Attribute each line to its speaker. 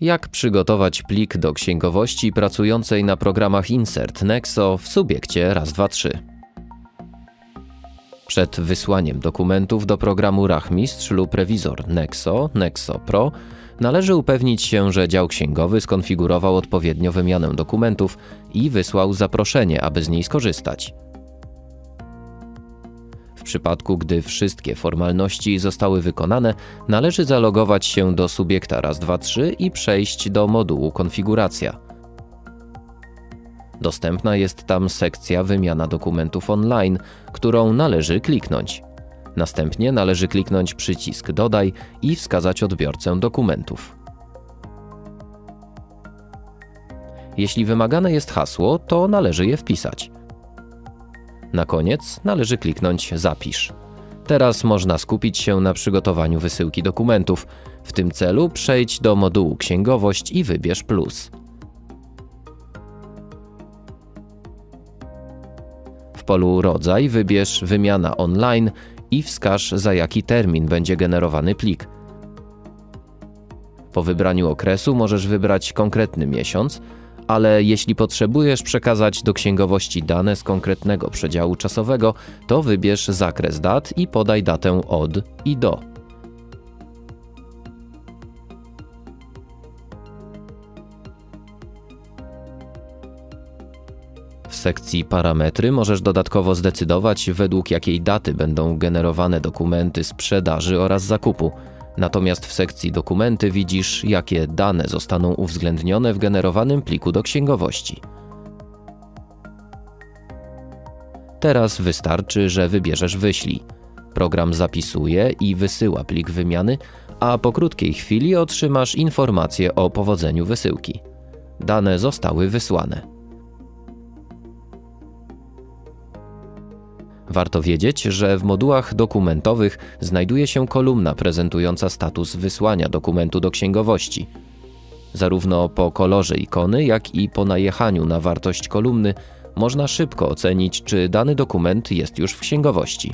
Speaker 1: Jak przygotować plik do księgowości pracującej na programach Insert Nexo w subiekcie raz, dwa, trzy. Przed wysłaniem dokumentów do programu Rachmistrz lub Rewizor Nexo, Nexo Pro należy upewnić się, że dział księgowy skonfigurował odpowiednio wymianę dokumentów i wysłał zaproszenie, aby z niej skorzystać. W przypadku, gdy wszystkie formalności zostały wykonane, należy zalogować się do subiekta raz, dwa, trzy i przejść do modułu Konfiguracja. Dostępna jest tam sekcja Wymiana dokumentów online, którą należy kliknąć. Następnie należy kliknąć przycisk Dodaj i wskazać odbiorcę dokumentów. Jeśli wymagane jest hasło, to należy je wpisać. Na koniec należy kliknąć Zapisz. Teraz można skupić się na przygotowaniu wysyłki dokumentów. W tym celu przejdź do modułu Księgowość i wybierz Plus. W polu Rodzaj wybierz Wymiana online i wskaż za jaki termin będzie generowany plik. Po wybraniu okresu możesz wybrać konkretny miesiąc, ale jeśli potrzebujesz przekazać do księgowości dane z konkretnego przedziału czasowego, to wybierz zakres dat i podaj datę od i do. W sekcji Parametry możesz dodatkowo zdecydować, według jakiej daty będą generowane dokumenty sprzedaży oraz zakupu. Natomiast w sekcji Dokumenty widzisz, jakie dane zostaną uwzględnione w generowanym pliku do księgowości. Teraz wystarczy, że wybierzesz Wyślij. Program zapisuje i wysyła plik wymiany, a po krótkiej chwili otrzymasz informację o powodzeniu wysyłki. Dane zostały wysłane. Warto wiedzieć, że w modułach dokumentowych znajduje się kolumna prezentująca status wysłania dokumentu do księgowości. Zarówno po kolorze ikony, jak i po najechaniu na wartość kolumny można szybko ocenić, czy dany dokument jest już w księgowości.